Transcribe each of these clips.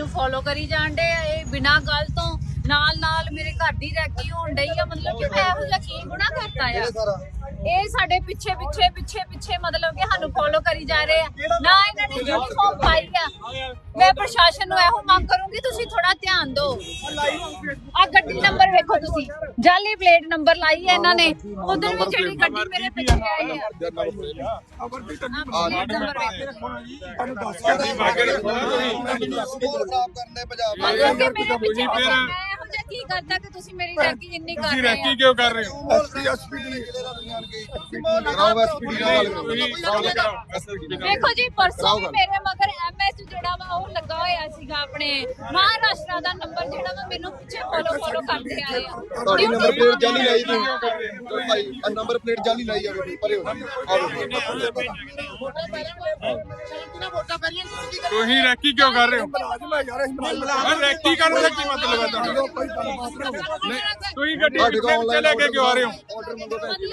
ਮੈਨੂੰ ਫੋਲੋ ਕਰੀ ਜਾਣ ਡੇ ਆ ਇਹ ਬਿਨਾਂ ਗੱਲ ਤੋਂ। ਨਾਲ ਨਾਲ ਮੇਰੇ ਘਰ ਦੀ ਰੈਕੀ ਹੋਣ ਡਈ ਆ, ਮਤਲਬ ਕਿ ਮੈਂ ਇਹੋ ਜਿਹਾ ਕੀ ਗੁਨਾਹ ਕਰਤਾ ਆ? ਇਹ ਸਾਡੇ ਪਿੱਛੇ ਪਿੱਛੇ ਪਿੱਛੇ ਪਿੱਛੇ ਮਤਲਬ ਕਿ ਸਾਨੂੰ ਫੋਲੋ ਕਰੀ ਜਾ ਰਹੇ ਆ। ਨਾ ਇਹਨਾਂ ਨੇ ਯੂਨੀਫਾਰਮ ਪਾਈ ਆ। ਮੈਂ ਪ੍ਰਸ਼ਾਸਨ ਨੂੰ ਇਹੋ ਮੰਗ ਕਰੂੰਗੀ ਤੁਸੀਂ ਥੋੜਾ ਧਿਆਨ ਦਿਓ। ਆ ਗੱਡੀ ਨੰਬਰ ਵੇਖੋ ਤੁਸੀਂ। ਜਾਲੀ ਪਲੇਟ ਨੰਬਰ ਲਾਈ ਹੈ ਇਹਨਾਂ ਨੇ। ਉਧਰ ਵੀ ਜਿਹੜੀ ਗੱਡੀ ਮੇਰੇ ਪਿੱਛੇ ਆਈ ਆ। ਮਤਲਬ ਕਿ ਮੇਰੇ ਪਿੱਛੇ ਪਿੱਛੇ ਮੈਂ ਜਿਹਾ ਕੀ ਕਰਦਾ ਕਿ ਤੁਸੀਂ ਮੇਰੀ ਰੈਕੀ ਇੰਨੀ ਕਰ ਤੁਸੀਂ ਰਹੇ ਰੈਕੀ ਆ। ਕਿਉਂ ਕਰ ਰਹੇ ਹੋ? ਐਸਪੀ ਐਸਪੀ ਕਰਾਓ ਐਸਪੀ ਨਾਲ ਗੱਲ ਕਰੋ। ਵੇਖੋ ਜੀ ਪਰਸੋਂ ਵੀ ਮੇਰੇ ਮਗਰ ਐਮਐਸ ਜਿਹੜਾ ਵਾ ਉਹ ਲੱਗਾ ਹੋਇਆ ਸੀਗਾ ਆਪਣੇ ਮਹਾਰਾਸ਼ਟਰ ਦਾ ਨੰਬਰ ਜਿਹੜਾ ਵਾ ਮੈਨੂੰ ਪਿੱਛੇ ਫੋਲੋ ਫੋਲੋ ਕਰਦੇ ਆਏ ਆ। ਤੁਹਾਡੀ ਨੰਬਰ ਪਲੇਟ ਜਾਲੀ ਲਾਈ ਤੁਸੀਂ। ਭਾਈ ਆ ਨੰਬਰ ਪਲੇਟ ਜਾਲੀ ਲਾਈ ਜਾਵੇ ਪਰੇ ਹੋ ਤੁਸੀਂ ਰੈਕੀ ਕਿਉਂ ਕਰ ਰਹੇ ਹੋ? ਮੈਂ ਰੈਕੀ ਕਰਨ ਦਾ ਕੀ ਮਤਲਬ ਹੈ ਤੁਹਾਡਾ? ਨਹੀਂ। ਤੁਸੀਂ ਗੱਡੀ ਕੋਲ ਪਿੱਛੇ ਲੈ ਕੇ ਕਿਉਂ ਆ ਰਹੇ ਹੋ? ਆਰਡਰ ਮੰਗੋ ਭੈਣ ਜੀ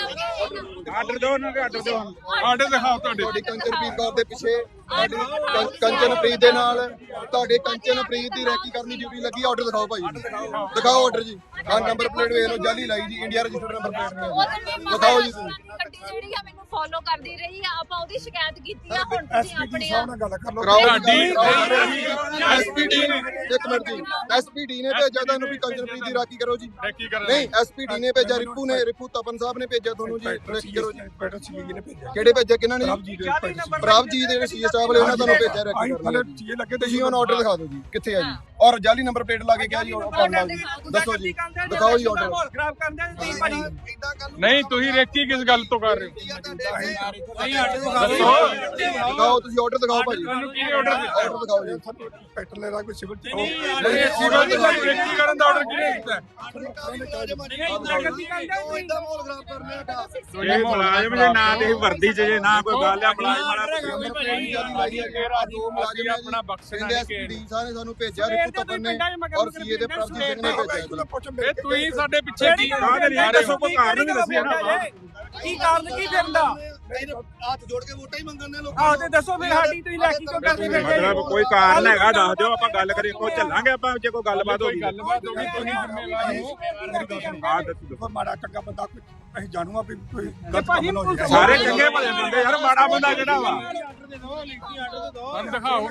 ਆਰਡਰ ਦਿਓ ਨਾ ਆਰਡਰ ਦਿਓ ਆਰਡਰ ਦਿਖਾਓ ਤੁਹਾਡੇ। ਤੁਹਾਡੀ ਕੰਚਨਪ੍ਰੀਤ ਕੌਰ ਦੇ ਪਿੱਛੇ। ਤੁਹਾਡੀ ਕੰ- ਕੰਚਨਪ੍ਰੀਤ ਦੇ ਨਾਲ। ਤੁਹਾਡੇ ਕੰਚਨਪ੍ਰੀਤ ਦੀ ਰੈਕੀ ਕਰਨੀ ਡਿਊਟੀ ਲੱਗੀ। ਆਰਡਰ ਦਿਖਾਓ ਭਾਈ ਦਿਖਾਓ। ਆਰਡਰ ਜੀ। ਆ ਨੰਬਰ ਪਲੇਟ ਵੇਖ ਲਓ ਜਾਲੀ ਲਾਈ ਜੀ। ਇੰਡੀਆ ਰਜਿਸਟਰਡ ਨੰਬਰ ਪਲੇਟ ਨਹੀਂ। ਦਿਖਾਓ ਜੀ ਤੁਸੀਂ। ਗੱਡੀ ਜਿਹੜੀ ਆ ਮੈਨੂੰ ਫੋਲੋ ਕਰਦੀ ਰਹੀ ਆ। ਆਪਾਂ ਉਹਦੀ ਸ਼ਿਕਾਇਤ ਕੀਤੀ ਆ। ਹੁਣ ਤੁਸੀਂ ਆਪਣੇ ਆ ਕਰਾਓ ਤੁਹਾਡੀ ਐਸਪੀਡੀ ਨੇ ਇੱਕ ਮਿੰਟ ਜੀ। ਐਸਪੀਡੀ ਨੇ ਭੇਜਿਆ ਤੁਹਾਨੂੰ ਵੀ ਕੰਚਨਪ੍ਰੀਤ ਦੀ ਰਾਖੀ ਕਰੋ ਜੀ ਰੈਕੀ ਕਰਨ ਨਹੀਂ ਐਸਪੀਡੀ ਨੇ ਭੇਜਿਆ ਰਿਪੂ ਨੇ ਰਿਪੂ ਤਪਨ ਸਾਹਿਬ ਨੇ ਭੇਜਿਆ ਤੁਹਾਨੂੰ ਜੀ ਰਾਖੀ ਕਰੋ ਜੀ ਕਿਹੜੇ ਭੇਜਿਆ ਕਿਹਨਾਂ ਨੇ ਪ੍ਰਭ ਜੀ ਦੇ ਸੀਐਸ ਸਟਾਫ ਵਾਲੇ ਉਹਨਾਂ ਤੁਹਾਨੂੰ ਭੇਜਿਆ ਰਾਖੀ ਕਰਨ ਲਈ ਤੁਸੀਂ ਉਹਨਾਂ ਆਰਡਰ ਦਿਖਾ ਦਿਓ ਜੀ ਕਿੱਥੇ ਆ ਜੀ ਔਰ ਜਾਲੀ ਨੰਬਰ ਪਲੇਟ ਲਾ ਕੇ ਕਿਹਾ ਜੀ ਆਰਡਰ ਜੀ ਦੱਸੋ ਜੀ ਦਿਖਾਓ ਜੀ ਆਰਡਰ ਖਰਾਬ ਕਰਦੇ ਨਹੀਂ ਤੁਸੀਂ ਰੈਕੀ ਕਿਸ ਗੱਲ ਤੋਂ ਕਰ ਰਹੇ ਹੋ ਨਹੀਂ ਦੱਸੋ ਦਿਖਾਓ ਤੁਸੀਂ ਆਰਡਰ ਦਿਖਾਓ ਭਾਜੀ ਤੁਹਾਨੂੰ ਕਿਹਨੇ ਆਰਡਰ ਆਰਡਰ ਦਿਖਾਓ ਜੀ ਨਹੀਂ ਸਿਵਲ ਦੀ ਤੁਹਾਨੂੰ ਰੈਕੀ ਕਰਨ ਦਾ ਆਰਡਰ ਕਿਹਨੇ ਦਿੱਤਾ? ਇਹ ਮੁਲਾਜ਼ਮ ਜੇ ਨਾ ਤੇ ਵਰਦੀ ਚ ਜੇ ਨਾ ਕੋਈ ਗੱਲ ਆ ਮੁਲਾਜ਼ਮ ਵਾਲਾ ਆਪਣਾ ਬਖਸ਼ਣਾ ਕਹਿੰਦੇ ਨਹੀਂ ਨੇ ਸਾਨੂੰ ਭੇਜਿਆ ਰਿਪੂ ਤਪਨ ਨੇ ਔਰ ਸੀਏ ਦੇ ਪ੍ਰਭਜੀਤ ਸਿੰਘ ਨੇ ਭੇਜਿਆ ਇਹ ਤੁਸੀਂ ਸਾਡੇ ਪਿੱਛੇ ਕੀ ਦੱਸੋ ਕੋਈ ਕਾਰਨ ਵੀ ਦੱਸਿਆ ਨਾ ਕੀ ਕਾਰਨ ਕੀ ਫਿਰਦਾ? ਹੱਥ ਜੋੜ ਕੇ ਵੋਟਾਂ ਹੀ ਮੰਗਣ ਨੇ ਆਹ ਤੇ ਦੱਸੋ ਫਿਰ ਸਾਡੀ ਤੁਸੀਂ ਲੈਕੀ ਕਿਉਂ ਕਰਦੇ ਫਿਰਦੇ ਮਤਲਬ ਕੋਈ ਕਾਰਨ ਹੈਗਾ ਦੱਸ ਦਿਓ ਆਪਾਂ ਗੱਲ ਕਰੀਏ ਕੋਈ ਚੱਲਾਂਗੇ ਆਪਾਂ ਜੇ ਕੋਈ ਗੱਲਬਾਤ ਹੋ ਗਈ ਤੁਸੀਂ ਜ਼ਿੰਮੇਵਾਰ ਹਾਂ ਦੱਸੋ ਮਾੜਾ ਚੰਗਾ ਬੰਦਾ ਕੋਈ ਅਸੀਂ ਜਾਣੂਗਾ ਵੀ ਕੋਈ ਗਲਤ ਭਾਜੀ ਕੰਮ ਨਾ ਹੋ ਜਾਏ ਸਾਰੇ ਚੰਗੇ ਭਲੇ ਬੰਦੇ ਯਾਰ ਮਾੜਾ ਬੰਦਾ ਕਿਹੜਾ ਵਾ ਦਿਖਾਓ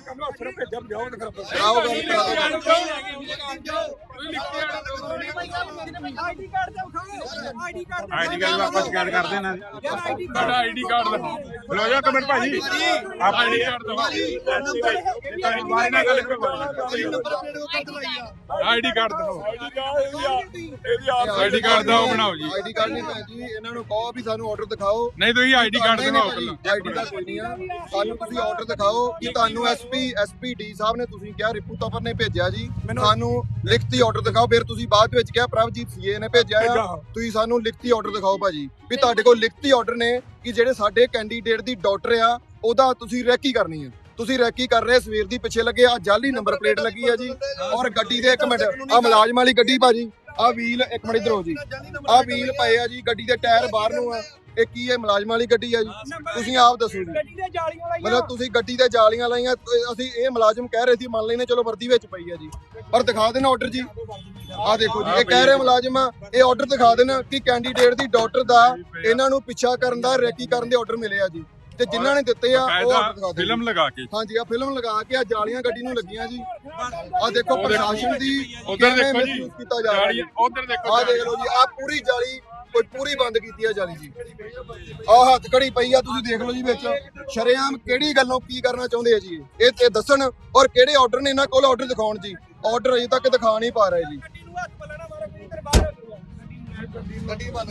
ਆਈਡੀ ਕਾਰਡ ਤੇ ਵਿਖਾਓ ਆਈਡੀ ਕਾਰਡ ਆਈਡੀ ਆਈਡੀ ਦਿਖਾਓ ਬਲੋ ਜਾ ਕਮੈਂਟ ਭਾਜੀ ਆਪਾਂ ਆਈਡੀ ਕਾਰਡ ਦਿਖਾਓ ਮਾਰੀ ਨਾਲ ਗੱਲ ਕਰੋ ਆਈਡੀ ਕਾਰਡ ਦਿਖਾਓ ਆਈਡੀ ਕਾਰਡ ਦਾ ਉਹ ਬਣਾਓ ਜੀ ਆਈਡੀ ਕਾਰਡ ਨਹੀਂ ਜੀ ਇਹਨਾਂ ਨੂੰ ਕਹੋ ਵੀ ਸਾਨੂੰ ਆਰਡਰ ਦਿਖਾਓ। ਨਹੀਂ ਤੁਸੀਂ ਆਈਡੀ ਕਾਰਡ ਦਿਖਾਓ ਪਹਿਲਾਂ। ਆਈਡੀ ਦਾ ਕੋਈ ਨਹੀਂ ਆ। ਸਾਨੂੰ ਤੁਸੀਂ ਆਰਡਰ ਦਿਖਾਓ ਕਿ ਤੁਹਾਨੂੰ ਐਸਪੀ ਐਸਪੀਡੀ ਸਾਹਿਬ ਨੇ ਤੁਸੀਂ ਕਿਹਾ ਰਿਪੂ ਤਪਰ ਨੇ ਭੇਜਿਆ ਜੀ। ਸਾਨੂੰ ਲਿਖਤੀ ਆਰਡਰ ਦਿਖਾਓ। ਫਿਰ ਤੁਸੀਂ ਬਾਅਦ ਵਿੱਚ ਕਿਹਾ ਪ੍ਰਭਜੀਤ ਸੀਏ ਨੇ ਭੇਜਿਆ ਆ। ਤੁਸੀਂ ਸਾਨੂੰ ਲਿਖਤੀ ਆਰਡਰ ਦਿਖਾਓ ਭਾਜੀ। ਵੀ ਤੁਹਾਡੇ ਕੋਲ ਲਿਖਤੀ ਆਰਡਰ ਨੇ ਕਿ ਜਿਹੜੇ ਸਾਡੇ ਕੈਂਡੀਡੇਟ ਦੀ ਡਾਕਟਰ ਆ ਉਹਦਾ ਤੁਸੀਂ ਰੈਕੀ ਕਰਨੀ ਹੈ ਤੁਸੀਂ ਰੈਕੀ ਕਰ ਰਹੇ ਸਵੇਰ ਦੀ ਪਿੱਛੇ ਲੱਗੇ ਆ ਜਾਲੀ ਨੰਬਰ ਪਲੇਟ ਲੱਗੀ ਆ ਜੀ। ਔਰ ਗੱਡੀ ਦੇ ਇੱਕ ਮਿੰਟ ਆ ਮੁਲਾਜ਼ਮ ਵਾਲੀ ਗੱਡੀ ਭਾਜੀ। ਆ ਵੀਲ ਇੱਕ ਮਿੰਟ ਇਧਰ ਹੋ ਜੀ। ਆ ਵੀਲ ਪਏ ਆ ਜੀ ਗੱਡੀ ਦੇ ਟਾਇਰ ਬਾਹਰ ਨੂੰ ਆ। ਇਹ ਕੀ ਹੈ ਮੁਲਾਜ਼ਮ ਵਾਲੀ ਗੱਡੀ ਆ ਜੀ। ਤੁਸੀਂ ਆਪ ਦੱਸੋ ਜੀ। ਗੱਡੀ ਦੇ ਜਾਲੀਆਂ ਲਾਈਆਂ ਮਤਲਬ ਤੁਸੀਂ ਗੱਡੀ ਤੇ ਜਾਲੀਆਂ ਲਾਈਆਂ ਤੇ ਅਸੀਂ ਇਹ ਮੁਲਾਜ਼ਮ ਕਹਿ ਰਹੇ ਸੀ ਮੰਨ ਲੈਨੇ ਚਲੋ ਵਰਦੀ ਵਿੱਚ ਪਈ ਆ ਜੀ। ਪਰ ਦਿਖਾ ਦੇਣਾ ਆਰਡਰ ਜੀ। ਆ ਦੇਖੋ ਜੀ ਇਹ ਕਹਿ ਰਹੇ ਮੁਲਾਜ਼ਮ ਆ ਇਹ ਆਰਡਰ ਦਿਖਾ ਦੇਣਾ ਕਿ ਕੈਂਡੀਡੇਟ ਦੀ ਡਾਕਟਰ ਦਾ ਇਹਨਾਂ ਨੂੰ ਪਿੱਛਾ ਕਰਨ ਦਾ ਰੈਕੀ ਕਰਨ ਦੇ ਆਰਡਰ ਮਿਲੇ ਆ ਜੀ। ਤੇ ਜਿਨ੍ਹਾਂ ਨੇ ਦਿੱਤੇ ਆ ਉਹ ਦਿਓ ਫਿਲਮ ਲਗਾ ਕੇ। ਹਾਂਜੀ ਆ ਫਿਲਮ ਲਗਾ ਕੇ ਆ ਜਾਲੀਆਂ ਗੱਡੀ ਨੂੰ ਲੱਗੀਆਂ ਜੀ। ਆ ਦੇਖੋ ਪ੍ਰਸ਼ਾਸਨ ਦੀ ਉਧਰ ਕਿਵੇਂ ਦੇਖੋ ਜੀ misuse ਕੀਤਾ ਜਾ ਰਿਹਾ ਜਾਲੀ ਜੀ। ਉਧਰ ਦੇਖੋ ਆ ਦੇਖ ਲਓ ਜੀ ਆ ਪੂਰੀ ਜਾਲੀ ਕੋਈ ਪੂਰੀ ਬੰਦ ਕੀਤੀ ਆ ਜਾਲੀ ਜੀ। ਆ ਹੱਥ ਘੜੀ ਪਈ ਆ ਤੁਸੀਂ ਦੇਖ ਲਓ ਜੀ ਵਿੱਚ। ਸ਼ਰੇਆਮ ਕਿਹੜੀ ਗੱਲੋਂ ਕੀ ਕਰਨਾ ਚਾਹੁੰਦੇ ਆ ਜੀ? ਇਹ ਇਹ ਦੱਸਣ ਔਰ ਕਿਹੜੇ ਆਰਡਰ ਨੇ ਇਹਨਾਂ ਕੋਲ ਆਰਡਰ ਦਿਖਾਉਣ ਜੀ। ਆਰਡਰ ਅਜੇ ਤੱਕ ਦਿਖਾ ਨਹੀਂ ਪਾ ਰਹੇ ਜੀ।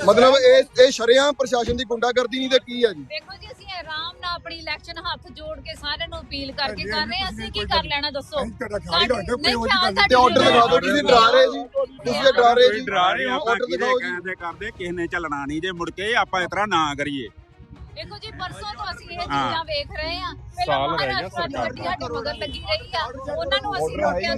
ਮਤਲਬ ਇਹ ਇਹ ਸ਼ਰੇਆਮ ਪ੍ਰਸ਼ਾਸਨ ਦੀ ਗੁੰਡਾਗਰਦੀ ਨਹੀਂ ਤੇ ਕੀ ਆ ਜੀ? ਦੇਖੋ ਜੀ ਅਸੀਂ ਆਰਾਮ ਨਾਲ ਆਪਣੀ ਇਲੈਕਸ਼ਨ ਹੱਥ ਜੋੜ ਕੇ ਸਾਰਿਆਂ ਨੂੰ ਅਪੀਲ ਕਰਕੇ ਕਰ ਰਹੇ ਹਾਂ। ਅਸੀਂ ਕੀ ਕਰ ਲੈਣਾ ਦੱਸੋ? ਤੁਹਾਡਾ ਖਿਆਲ ਹੀ ਰੱਖਦੇ, ਖਿਆਲ ਤੇ ਆਰਡਰ ਦਿਖਾ ਦਿਓ ਤੁਸੀਂ ਡਰਾ ਰਹੇ ਜੀ। ਤੁਸੀਂ ਡਰਾ ਰਹੇ ਜੀ। ਡਰਾ ਰਹੇ ਆਪਾਂ ਆਰਡਰ ਜੀ। ਕਹਿੰਦੇ ਕਰਦੇ ਕਿਸੇ ਨੇ ਚੱਲਣਾ ਨਹੀਂ ਜੇ ਮੁੜ ਕੇ ਆਪਾਂ ਇਸ ਤਰ੍ਹਾਂ ਨਾ ਕਰੀਏ। ਦੇਖੋ ਜੀ ਪਰਸੋਂ ਤੋਂ ਅਸੀਂ ਇਹ। ਚੀਜ਼ਾਂ ਵੇਖ ਰਹੇ ਹਾਂ। ਪਹਿਲਾਂ ਸਾਲ ਰਹਿ ਗਿਆ ਮਹਾਰਾਸ਼ਟਰ ਦੀ ਸਰਕਾਰ। ਸਾਡੇ ਮਗਰ ਲੱਗੀ ਰਹੀ ਆ। ਉਹਨਾਂ ਨੂੰ ਅਸੀਂ ਰੋਕਿਆ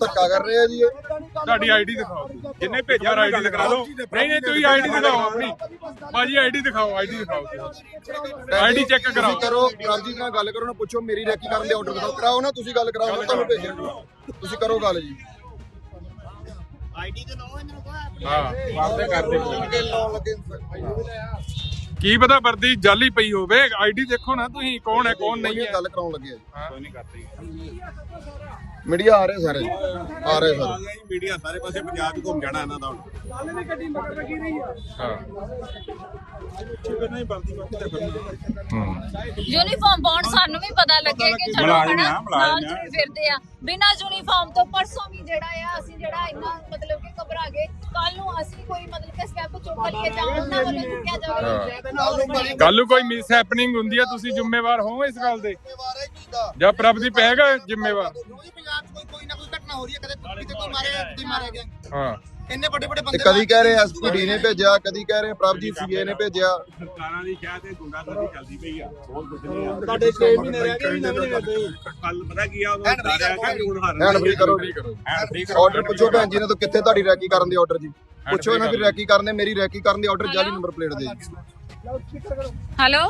ਧੱਕਾ ਕਰ ਰਹੇ ਆ ਜੀ ਇਹ। ਤੁਹਾਡੀ ਆਈਡੀ ਦਿਖਾਓ ਜਿੰਨੇ ਭੇਜਿਆ ਗੱਲ ਕਰਾ ਦਿਓ। ਨਹੀਂ ਨਹੀਂ ਤੁਸੀਂ ਆਈਡੀ ਦਿਖਾਓ ਆਪਣੀ। ਭਾਜੀ ਆਈਡੀ ਦਿਖਾਓ ਆਈਡੀ ਦਿਖਾਓ ਆਈਡੀ ਚੈੱਕ ਕਰਾਓ। ਕਰੋ ਪ੍ਰਭਜੀਤ ਨਾਲ ਗੱਲ ਕਰੋ ਨਾ ਪੁੱਛੋ ਮੇਰੀ ਰੈਕੀ ਕਰਨ ਦੇ ਆਰਡਰ ਦਿਖਾਓ। ਕਰਾਓ ਨਾ ਤੁਸੀਂ ਗੱਲ ਕਰਾਓ ਤੁਹਾਨੂੰ ਭੇਜਿਆ ਤੁਸੀਂ ਕਰੋ ਗੱਲ ਜੀ। ਹਾਂ ਵਾਪਸ ਕਰ ਦੇ ਲਾਉਣ ਲੱਗੇ ਕੀ ਪਤਾ ਵਰਦੀ ਜਾਲੀ ਪਈ ਹੋਵੇ ਆਈਡੀ ਦੇਖੋ ਨਾ ਤੁਸੀਂ ਕੌਣ ਹੈ ਕੌਣ ਨਹੀਂ ਨਹੀਂ ਹੈ। ਗੱਲ ਕਰਾਉਣ ਲੱਗੇ ਆ ਜੀ। ਕੋਈ ਨਹੀਂ ਕਰਦੀ। ਮੀਡੀਆ ਆ ਰਹੇ ਸਾਰੇ। ਆ ਰਹੇ ਸਾਰੇ। ਮੀਡੀਆ ਸਾਰੇ ਪਾਸੇ ਪੰਜਾਬ 'ਚ ਘੁੰਮ ਜਾਣਾ ਇਹਨਾਂ ਦਾ ਹੁਣ। ਕੱਲ ਦੀ ਗੱਡੀ ਮਗਰ ਲੱਗੀ ਰਹੀ ਆ। ਹਾਂ। ਨਹੀਂ ਵਰਦੀ ਵਰਦੀ ਤਾਂ ਫਿਰਨੀ ਹੂੰ। ਯੂਨੀਫਾਰਮ ਪਾਉਣ ਸਾਨੂੰ ਵੀ ਪਤਾ ਲੱਗੇ ਕਿ ਚਲੋ ਮੁਲਾਜ਼ਮ ਹਨਾ ਆ, ਮੁਲਾਜ਼ਮ ਨਾਲ ਆ। ਤੁਰੇ ਫਿਰਦੇ ਆ। ਬਿਨਾਂ ਯੂਨੀਫਾਰਮ ਤੋਂ ਪਰਸੋਂ ਵੀ ਜਿਹੜਾ ਆ ਅਸੀਂ ਜਿਹੜਾ ਇੰਨਾ ਮਤਲਬ ਕਿ ਘਬਰਾ ਗਏ। ਕੱਲ ਨੂੰ ਅਸੀਂ ਕੋਈ ਮਤਲਬ ਕਿ ਸਟੈਪ ਚੁੱਕ ਲਈਏ ਜਾਂ ਉਹਨਾਂ ਵੱਲੋਂ ਚੁੱਕਿਆ ਜਾਵੇ ਕੱਲ ਨੂੰ ਕੋਈ ਮਿਸ ਹੈਪਨਿੰਗ ਹੁੰਦੀ ਹੈ ਤੁਸੀਂ ਜ਼ਿੰਮੇਵਾਰ ਹੋ ਇਸ ਗੱਲ ਦੇ? ਜਾਂ ਪ੍ਰਭਦੀਪ ਹੈਗਾ ਜ਼ਿੰਮੇਵਾਰ? ਨਾ ਘਟਨਾ ਹੋ ਰਹੀ ਹੈ ਕਦੇ ਕਿਤੇ ਕੋਈ ਮਾਰਿਆ ਕਿਤੇ ਮਾਰਿਆ ਗਿਆ। ਹਾਂ। ਇੰਨੇ ਵੱਡੇ ਵੱਡੇ ਤੇ ਬੰਦੇ ਕਦੀ ਕਹਿ ਰਹੇ ਐਸਪੀਡੀ ਨੇ ਭੇਜਿਆ ਕਦੀ ਕਹਿ ਰਹੇ ਪ੍ਰਭਜੀਤ ਸੀਏ ਨੇ ਭੇਜਿਆ। ਸਰਕਾਰਾਂ ਦੀ ਸ਼ਾਇਦ ਇਹ ਗੁੰਡਾਗਰਦੀ ਚੱਲਦੀ ਪਈ ਆ। ਹੋਰ ਕੁਝ ਨਹੀਂ ਆ। ਤੁਹਾਡੇ 6 ਮਹੀਨੇ ਰਹਿ ਗਏ ਵੀ ਨਵੇਂ ਕਰਦੇ ਕੱਲ ਪਤਾ ਕੀ ਆ ਉਹ ਡਰਿਆ ਕਿ ਹੁਣ ਹਾਰ ਹੈਂਡ ਫ੍ਰੀ ਕਰੋ। ਹੈਂਡ ਫ੍ਰੀ ਕਰੋ। ਆਰਡਰ ਪੁੱਛੋ ਭੈਣ ਜੀ ਨੇ ਤਾਂ ਕਿੱਥੇ ਤੁਹਾਡੀ ਰੈਕੀ ਕਰਨ ਦੇ ਆਰਡਰ ਜੀ? ਪੁੱਛੋ ਇਹਨਾਂ ਦੀ ਰੈਕੀ ਕਰਨ ਦੇ ਮੇਰੀ ਰੈਕੀ ਕਰਨ ਦੇ ਆਰਡਰ ਜਾਲੀ ਨੰਬਰ ਪਲੇਟ ਦੇ ਜੀ। ਹੈਲੋ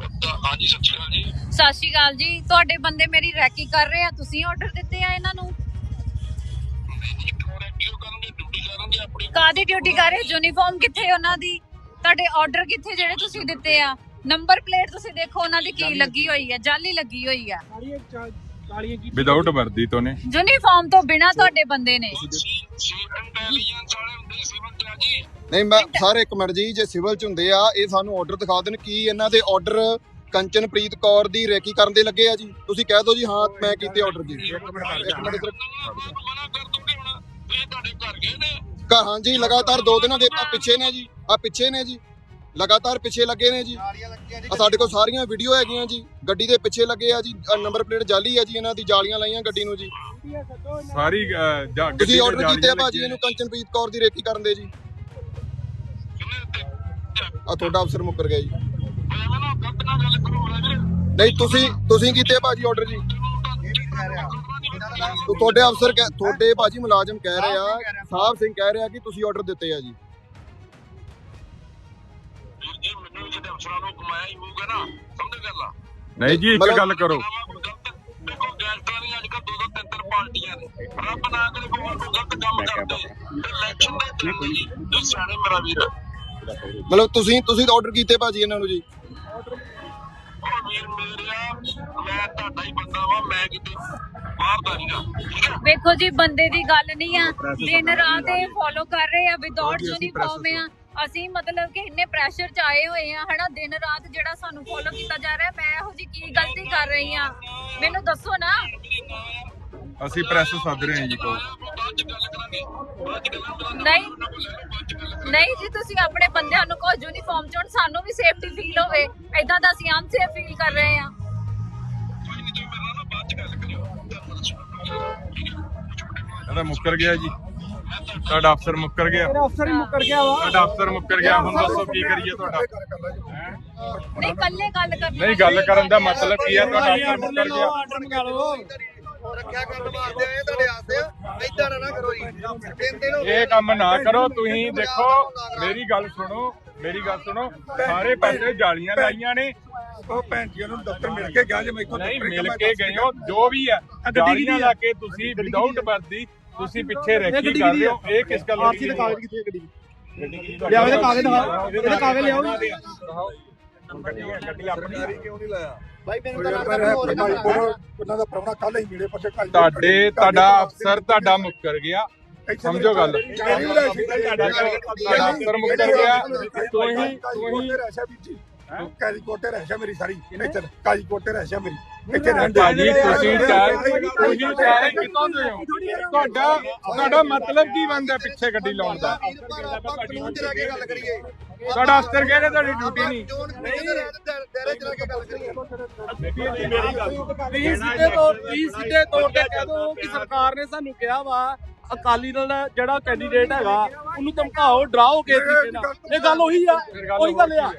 ਹਾਂਜੀ ਸਤਿ ਸ਼੍ਰੀ ਅਕਾਲ ਜੀ। ਸਤਿ ਸ਼੍ਰੀ ਅਕਾਲ ਜੀ। ਤੁਹਾਡੇ ਬੰਦੇ ਮੇਰੀ ਰੈਕੀ ਕਰ ਰਹੇ ਆ। ਤੁਸੀਂ ਆਰਡਰ ਦਿੱਤੇ ਆ ਇਹਨਾਂ ਨੂੰ? ਕਾਦੀ ਡਿਊਟੀ ਕਰ ਰਹੇ? ਯੂਨੀਫਾਰਮ ਕਿੱਥੇ ਉਹਨਾਂ ਦੀ? ਤੁਹਾਡੇ ਆਰਡਰ ਕਿੱਥੇ ਜਿਹੜੇ ਤੁਸੀਂ ਦਿੱਤੇ ਆ? ਨੰਬਰ ਪਲੇਟ ਤੁਸੀਂ ਦੇਖੋ ਉਹਨਾਂ ਦੀ ਕੀ ਲੱਗੀ ਹੋਈ ਹੈ ਜਾਲੀ ਲੱਗੀ ਹੋਈ ਆ। ਵਿਦਆਊਟ ਵਰਦੀ ਤੋਂ ਨੇ ਯੂਨੀਫਾਰਮ ਤੋਂ ਬਿਨਾ ਤੁਹਾਡੇ ਬੰਦੇ ਨੇ। ਨਹੀਂ ਮੈਂ ਸਾਰੇ ਇੱਕ ਮਿੰਟ ਜੀ ਜੇ ਸਿਵਲ ਚ ਹੁੰਦੇ ਆ ਇਹ ਸਾਨੂੰ ਆਰਡਰ ਦਿਖਾ ਦੇਣ ਕੀ ਇਹਨਾਂ ਦੇ ਆਰਡਰ ਕੰਚਨਪ੍ਰੀਤ ਕੌਰ ਦੀ ਰੈਕੀ ਕਰਨ ਦੇ ਲੱਗੇ ਆ ਜੀ। ਤੁਸੀਂ ਕਹਿ ਦਿਓ ਜੀ ਹਾਂ ਮੈਂ ਕੀਤੇ ਆਰਡਰ ਜੀ। ਇੱਕ ਮਿੰਟ ਇੱਧਰ ਘਰ ਹਾਂ ਜੀ ਲਗਾਤਾਰ ਦੋ ਦਿਨਾਂ ਦੇ ਪਿੱਛੇ ਨੇ ਜੀ ਆ ਪਿੱਛੇ ਨੇ ਜੀ। ਲਗਾਤਾਰ ਪਿੱਛੇ ਲੱਗੇ ਨੇ ਜੀ। ਆ ਸਾਡੇ ਕੋਲ ਸਾਰੀਆਂ ਵੀਡੀਓ ਹੈਗੀਆਂ ਜੀ। ਗੱਡੀ ਦੇ ਪਿੱਛੇ ਲੱਗੇ ਆ ਜੀ। ਨੰਬਰ ਪਲੇਟ ਜਾਲੀ ਆ ਜੀ ਇਹਨਾਂ ਦੀ ਜਾਲੀਆਂ ਲਾਈਆਂ ਗੱਡੀ ਨੂੰ ਜੀ। ਸਾਰੀ ਗੱਡੀ ਆਰਡਰ ਕੀਤੇ ਆ ਭਾਜੀ ਇਹਨੂੰ ਕੰਚਨਪ੍ਰੀਤ ਕੌਰ ਦੀ ਰੇਕੀ ਕਰਨ ਦੇ ਜੀ। ਆ ਤੁਹਾਡਾ ਅਫਸਰ ਮੁੱਕਰ ਗਿਆ ਜੀ। ਨਹੀਂ ਤੁਸੀਂ ਤੁਸੀਂ ਕੀਤੇ ਆ ਭਾਜੀ ਆਰਡਰ ਜੀ। ਤੁਹਾਡੇ ਅਫਸਰ ਕਹਿ- ਤੁਹਾਡੇ ਭਾਜੀ ਮੁਲਾਜ਼ਮ ਕਹਿ ਰਹੇ ਆ ਸਾਹਿਬ ਸਿੰਘ ਕਹਿ ਰਿਹਾ ਕਿ ਤੁਸੀਂ ਆਰਡਰ ਦਿੱਤੇ ਆ ਜੀ। ਅਫਸਰਾਂ ਨੂੰ ਕਮਾਇਆ ਹੀ ਹੋਊਗਾ ਨਾ ਸਮਝ ਗੱਲ ਆ? ਨਹੀਂ ਜੀ ਇੱਕ ਗੱਲ ਕਰੋ। ਦੇਖੋ ਗੈਂਗਸਟਰਾਂ ਦੀਆਂ ਅੱਜ ਕੱਲ੍ਹ ਦੋ ਦੋ ਤਿੰਨ ਤਿੰਨ ਪਾਰਟੀਆਂ ਨੇ। ਰੱਬ ਨਾ ਕਰੇ ਕੋਈ ਹੋਰ ਗਲਤ ਕੰਮ ਕਰਦੇ। ਇਲੈਕਸ਼ਨ ਦੇ ਚੱਲਦੇ ਜੀ? ਜੋ ਸਿਆਣੇ ਮੇਰਾ ਵੀਰ। ਮਤਲਬ ਤੁਸੀਂ ਤੁਸੀਂ ਆਰਡਰ ਕੀਤੇ ਭਾਜੀ ਇਹਨਾਂ ਨੂੰ ਜੀ। ਉਹ ਵੀਰ ਮੇਰਿਆ ਮੈਂ ਤੁਹਾਡਾ ਹੀ ਬੰਦਾ ਵਾ ਮੈਂ ਕਿਤੇ ਬਾਹਰ ਦਾ ਨਹੀਂਗਾ ਠੀਕ ਹੈ ਵੇਖੋ ਜੀ ਬੰਦੇ ਦੀ ਗੱਲ ਨਹੀਂ ਆ। ਦਿਨ ਰਾਤ ਇਹ ਫੋਲੋ ਕਰ ਰਹੇ ਆ ਵਿਦਆਊਟ ਯੂਨੀਫਾਰਮ ਆ? ਅਸੀਂ ਮਤਲਬ ਕਿ ਇੰਨੇ ਪ੍ਰੈਸ਼ਰ ਚ ਆਏ ਹੋਏ ਆ ਹਨਾ ਦਿਨ ਰਾਤ ਜਿਹੜਾ ਸਾਨੂੰ ਫੋਲੋ ਕੀਤਾ ਜਾ ਰਿਹਾ ਮੈਂ ਇਹੋ ਜੀ ਕੀ ਗਲਤੀ ਕਰ ਰਹੀ ਆ ਮੈਨੂੰ ਦੱਸੋ ਨਾ। ਅਸੀਂ ਪ੍ਰੈਸ ਸੱਦ ਰਹੇ ਹਾਂ ਜੀ ਕੋ ਬਾਅਦ ਚ ਗੱਲ ਕਰਾਂਗੇ ਬਾਅਦ ਚ ਗੱਲਾਂ ਕਰਾਂਗੇ ਨਹੀਂ ਨਹੀਂ ਜੀ ਤੁਸੀਂ ਆਪਣੇ ਬੰਦਿਆਂ ਨੂੰ ਕਹੋ ਯੂਨੀਫਾਰਮ ਚ ਹੁਣ ਸਾਨੂੰ ਵੀ ਸੇਫਟੀ ਫੀਲ ਹੋਵੇ। ਐਦਾਂ ਦਾ ਅਸੀਂ ਆਮ ਸੇਫ ਫੀਲ ਕਰ ਰਹੇ ਆ ਕੋਈ ਨਹੀਂ ਤੁਸੀਂ ਮੇਰੇ ਨਾਲ ਨਾ ਬਾਅਦ ਚ ਗੱਲ ਕਰਿਓ ਤੁਹਾਨੂੰ ਦੱਸੋ ਇਹਦਾ ਮੁੱਕਰ ਗਿਆ ਜੀ। ਤੁਹਾਡਾ ਅਫਸਰ ਮੁੱਕਰ ਗਿਆ। ਤੇਰਾ ਅਫਸਰ ਹੀ ਮੁੱਕਰ ਗਿਆ ਵਾ। ਤੁਹਾਡਾ ਅਫਸਰ ਮੁੱਕਰ ਗਿਆ। ਹੁਣ ਦੱਸੋ ਕੀ ਕਰੀਏ ਤੁਹਾਡਾ। ਨਹੀਂ ਕੱਲੇ ਗੱਲ ਕਰਨੀ ਨਹੀਂ ਗੱਲ ਕਰਨ ਦਾ ਮਤਲਬ ਕੀ ਹੈ? ਤੁਹਾਡਾ ਅਫਸਰ ਮੁੱਕਰ ਗਿਆ। ਆਰਡਰ ਮੰਗਾ ਲਓ। ਰੱਖਿਆ ਕਰਨ ਵਾਸਤੇ ਆਏ ਤੁਹਾਡੇ ਆਸਤੇ ਇਦਾਂ ਨਾ ਕਰੋ ਜੀ। ਇਹ ਕੰਮ ਨਾ ਕਰੋ। ਤੁਸੀਂ ਦੇਖੋ ਮੇਰੀ ਗੱਲ ਸੁਣੋ ਮੇਰੀ ਗੱਲ ਸੁਣੋ। ਸਾਰੇ ਪਾਸੇ ਜਾਲੀਆਂ ਲਾਈਆਂ ਨੇ। ਉਹ ਜੀ ਨੂੰ ਦਫ਼ਤਰ ਮਿਲ ਕੇ ਗਿਆ ਜੇ ਮੈਂ ਇੱਥੋਂ ਮਿਲ ਕੇ ਗਏ। ਹੋ ਜੋ ਵੀ ਹੈ ਜਾਲੀਆਂ ਆ? ਲਾ ਕੇ ਤੁਸੀਂ ਵਿਦਆਊਟ ਵਰਦੀ ਤੁਸੀਂ ਪਿੱਛੇ ਰੈਕੀ ਕਰ ਰਹੇ ਹੋ ਇਹ ਕਿਸ ਗੱਲ ਆਰਸੀ ਦੇ ਕਾਗਜ਼ ਕਿੱਥੇ ਗੱਡੀ ਦੇ? ਲਿਆਓ ਇਹਦੇ ਕਾਗਜ਼ ਦਿਖਾਓ ਇਹਦੇ ਕਾਗਜ਼ ਲਿਆਓ ਗੱਡੀ ਆਪਣੀ ਭਾਈ ਮੈਨੂੰ ਉਹ ਤਾਂ ਯਾਰ ਲੱਗਦਾ ਪਰ ਭਾਈ ਕੋਲ ਉਹਨਾਂ ਦਾ ਪ੍ਰਾਹੁਣਾ ਕੱਲ ਹੀ ਮਿਲੇ ਪਾਸੇ ਕੱਲ ਤੁਹਾਡੇ ਤੁਹਾਡਾ ਅਫਸਰ ਤੁਹਾਡਾ ਮੁੱਕਰ ਗਿਆ। ਸਮਝੋ ਗੱਲ। ਤੁਹਾਡਾ ਅਫਸਰ ਮੁੱਕਰ ਗਿਆ। ਤੁਸੀਂ ਤੁਸੀਂ ਤੁਸੀਂ ਕਾਜੀ ਕੋਟੇ ਰਹਿਸ਼ਾ ਮੇਰੀ ਸਾਰੀ ਇੱਥੇ ਕਾਜੀ ਕੋਟੇ ਰਹਿਸ਼ਾ ਮੇਰੀ ਇੱਥੇ ਰਹਿੰਦੇ ਭਾਜੀ ਤੁਸੀਂ ਚਾਹ ਤੁਸੀਂ ਚਾਹ ਕਿਤੋਂ ਦੇ ਹੋ ਤੁਹਾਡਾ ਤੁਹਾਡਾ ਮਤਲਬ ਕੀ ਬਣਦਾ ਪਿੱਛੇ ਗੱਡੀ ਲਾਉਣ ਦਾ ਕਾਨੂੰਨ ਚ ਰਹਿ ਕੇ ਗੱਲ ਕਰੀਏ ਤੁਹਾਡਾ ਅਫਸਰ ਕਹਿੰਦੇ ਤੁਹਾਡੀ ਡਿਊਟੀ ਨਹੀਂ ਰਹਿ ਕੇ ਤੁਸੀਂ ਸਿੱਧੇ ਤੌਰ ਤੁਸੀਂ ਸਿੱਧੇ ਤੌਰ ਤੇ ਕਹਿ ਦੋ ਕਿ ਸਰਕਾਰ ਨੇ ਸਾਨੂੰ ਕਿਹਾ ਵਾ ਅਕਾਲੀ ਦਲ ਦਾ ਜਿਹੜਾ ਕੈਂਡੀਡੇਟ ਹੈਗਾ ਉਹਨੂੰ ਧਮਕਾਓ ਡਰਾਓ ਨਾਲ ਇਹ ਗੱਲ ਉਹੀ ਆ ਉਹੀ ਗੱਲ ਆ